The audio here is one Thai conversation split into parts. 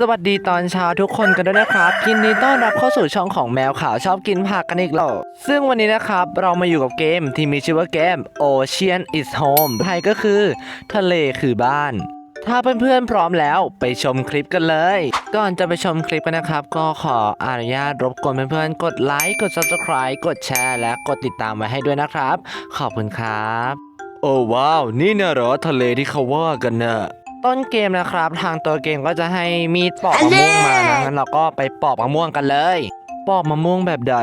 สวัสดีตอนเช้าทุกคนกันด้วยนะครับยินดีต้อนรับเข้าสู่ช่องของแมวขาวชอบกินผักกันอีกแล้วซึ่งวันนี้นะครับเรามาอยู่กับเกมที่มีชื่อว่าเกม Ocean is Home ไทยก็คือ ทะเลคือบ้าน ถ้าเพื่อนๆพร้อมแล้วไปชมคลิปกันเลย ก่อนจะไปชมคลิปกันนะครับ ก็ขออนุญาตรบกวนเพื่อนๆกดไลค์กด Subscribe กดแชร์และกดติดตามไว้ให้ด้วยนะครับ ขอบคุณครับ โอ้ว้าว นี่น่ะเหรอทะเลที่เขาว่ากันน่ะ ต้นเกมนะครับ ทางตัวเกมก็จะให้มีดปอกมะม่วงมานะงั้นเราก็ไปปอกมะม่วงกันเลย ปอกมะม่วงแบบใด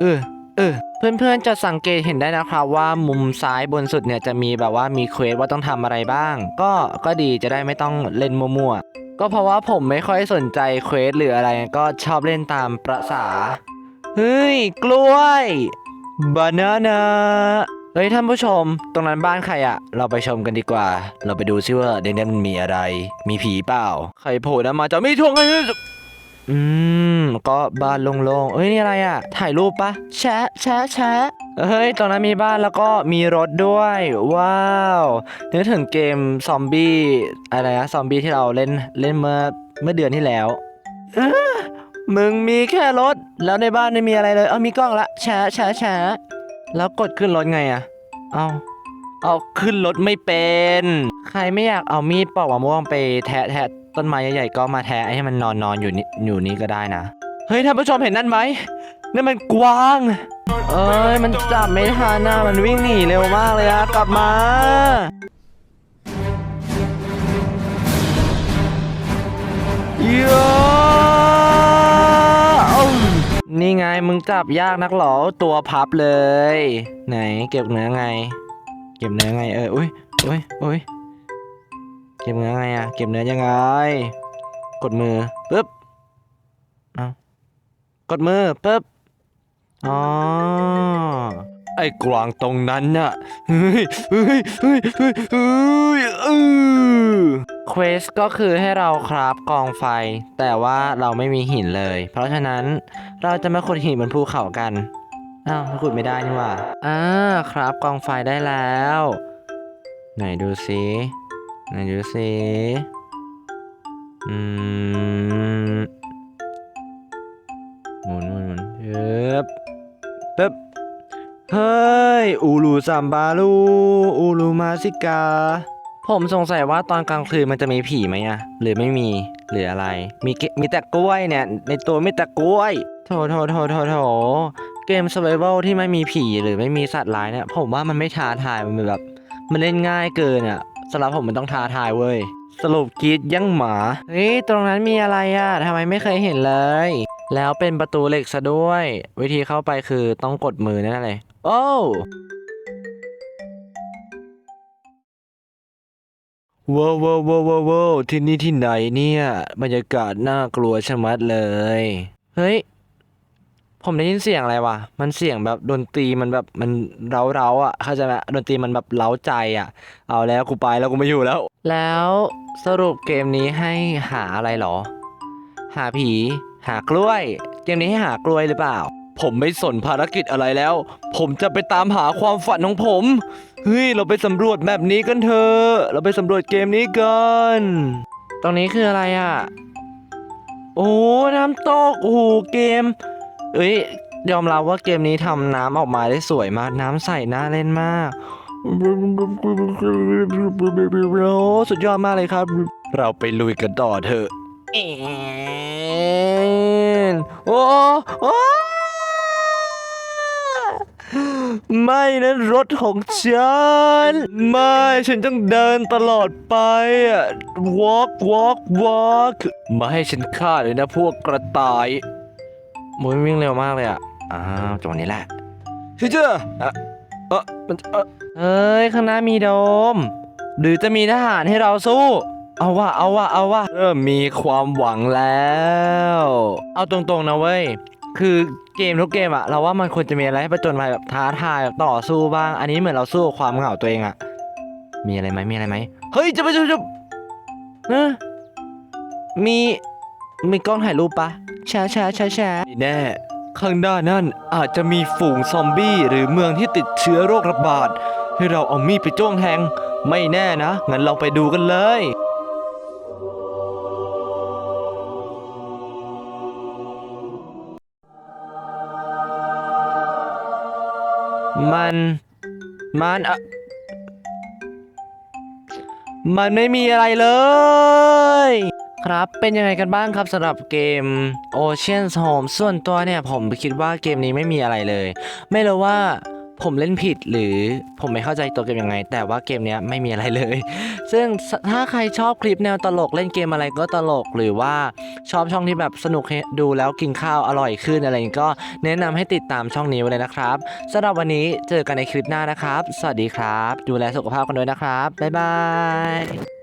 เออเออเพื่อนๆจะสังเกตเห็นได้นะครับว่ามุมซ้ายบนสุดเนี่ยจะมีแบบว่ามีเควสว่าต้องทำอะไรบ้าง ก็ก็ดีจะได้ไม่ต้องเล่นมั่วๆก็เพราะว่าผมไม่ค่อยสนใจเควสหรืออะไรก็ชอบเล่นตามประษาเฮ้ย กล้วยบานานา เฮ้ยท่านผู้ชม ตรงนั้นบ้านใครอะเราไปชมกันดีกว่า เราไปดูซิว่าในนั้นมันมีอะไร มีผีเปล่า ใครโผล่นะมาจะมีทวงไงอืม ก็บ้านโล่งๆเอ้ยนี่อะไรอะถ่ายรูปปะแชะแชะแชะเฮ้ย ตรงนั้นมีบ้านแล้วก็มีรถด้วย ว้าวนึกถึงเกมซอมบี้อะไรนะซอมบี้ที่เราเล่นเล่นเมื่อเมื่อเดือนที่แล้วมึงมีแค่รถ แล้วในบ้านไม่มีอะไรเลย เอามีกล้องละแชะแชะแชะ แล้วกดขึ้นรถไงอะเอาเอาขึ้นรถไม่เป็น ใครไม่อยากเอามีดปอกมะม่วงไปแทะแทะต้นไม้ใหญ่ๆก็มาแทะให้มันนอนนอนอยู่นี่อยู่นี่ก็ได้นะ เฮ้ยท่านผู้ชมเห็นนั่นไหมนั่นมันกวาง เอ้ยมันจับไม่ทันนะมันวิ่งหนีเร็วมากเลยอะกลับมาเยอะ มึงจับยากนักหรอตัวพับเลย ไหนเก็บเนื้อไง เก็บเนื้อไงเอออุ้ยอุ้ยอุ้ยเก็บเนื้อไงอะเก็บเนื้อยังไง กดมือปึ๊บเอากดมือปึ๊บอ๋อ ไอ้กวางตรงนั้นน่ะเฮ้ยเฮ้ยเฮ้ยเฮ้ยเฮ้ยเออเควสก็คือให้เราคราฟกองไฟ แต่ว่าเราไม่มีหินเลย เพราะฉะนั้นเราจะมาขุดหินบนภูเขากันอ้าวขุดไม่ได้นี่หว่าอ่าคราฟกองไฟได้แล้ว ไหนดูซิไหนดูซิอืม เฮ้ย อูรูซัมบาลูอูรูมาซิกา ผมสงสัยว่าตอนกลางคืนมันจะมีผีไหมอะหรือไม่มีหรืออะไร มีเกมีแต่กล้วยเนี่ย ในตัวมีแต่กล้วย โถโถโถโถโถเกม survival ที่ไม่มีผีหรือไม่มีสัตว์ร้ายเนี่ย ผมว่ามันไม่ท้าทายมันแบบ มันเล่นง่ายเกินอะสำหรับผมมันต้องท้าทายเว้ย สรุปกีดยังหมา เฮ้ย ตรงนั้นมีอะไรอะทำไมไม่เคยเห็นเลย แล้วเป็นประตูเหล็กซะด้วย วิธีเข้าไปคือต้องกดมือนั่นเลย โอ้ว้าวว้าวว้าวที่นี่ที่ไหนเนี่ย บรรยากาศน่ากลัวชะมัดเลย เฮ้ย ผมได้ยินเสียงอะไรวะ มันเสียงแบบดนตรีมันแบบมันเร้าเร้าๆอะ เข้าใจไหมดนตรีมันแบบเร้าใจอะ เอาแล้วกูไปแล้วกูไม่อยู่แล้ว แล้วสรุปเกมนี้ให้หาอะไรหรอ หาผี หากล้วย เกมนี้ให้หากล้วยหรือเปล่า ผมไม่สนภารกิจอะไรแล้ว ผมจะไปตามหาความฝันของผม เฮ้ย เราไปสำรวจแบบนี้กันเถอะ เราไปสำรวจเกมนี้กัน ตรงนี้คืออะไรอะ โอ้ น้ำตก โอ้โหเกม เอ้ย ยอมรับว่าเกมนี้ทำน้ำออกมาได้สวยมาก น้ำใสน่าเล่นมาก โอ้สุดยอดมากเลยครับ เราไปลุยกันต่อเถอะเอ็นโอ้โอ้ ไม่นะรถของฉัน ไม่ฉันต้องเดินตลอดไปอะ walk walk walk มาให้ฉันฆ่าเลยนะพวกกระต่ายมุ้ยวิ่งเร็วมากเลยอะ อ้าวจังหวะนี้แหละพี่เจ้าอะเออมันเออเฮ้ย ข้างหน้ามีโดม หรือจะมีทหารให้เราสู้ เอาว่ะเอาว่ะเอาว่ะเริ่มมีความหวังแล้ว เอาตรงๆนะเว้ย คือ เกมทุกเกมอะเราว่ามันควรจะมีอะไรให้ประจนภัยแบบท้าทายแบบต่อสู้บ้าง อันนี้เหมือนเราสู้กับความเหงาตัวเองอะมีอะไรไหมมีอะไรไหมเฮ้ยจะไปจะจะเออมีมีกล้องถ่ายรูปปะแชร์แชร์แชร์แชร์แน่ข้างหน้านั่นอาจจะมีฝูงซอมบี้หรือเมืองที่ติดเชื้อโรคระบาดให้เราเอามีดไปจ้วงแทงไม่แน่นะงั้นเราไปดูกันเลย มัน มันอะมันไม่มีอะไรเลย ครับเป็นยังไงกันบ้างครับสำหรับเกม Ocean's Home ส่วนตัวเนี่ย ผมคิดว่าเกมนี้ไม่มีอะไรเลย ไม่รู้ว่า ผมเล่นผิดหรือผมไม่เข้าใจตัวเกมยังไง แต่ว่าเกมนี้ไม่มีอะไรเลย ซึ่งถ้าใครชอบคลิปแนวตลกเล่นเกมอะไรก็ตลกหรือว่าชอบช่องที่แบบสนุกดูแล้วกินข้าวอร่อยขึ้นอะไรอย่างนี้ก็แนะนำให้ติดตามช่องนี้ไว้เลยนะครับสำหรับวันนี้เจอกันในคลิปหน้านะครับ สวัสดีครับ ดูแลสุขภาพกันด้วยนะครับบ๊ายบาย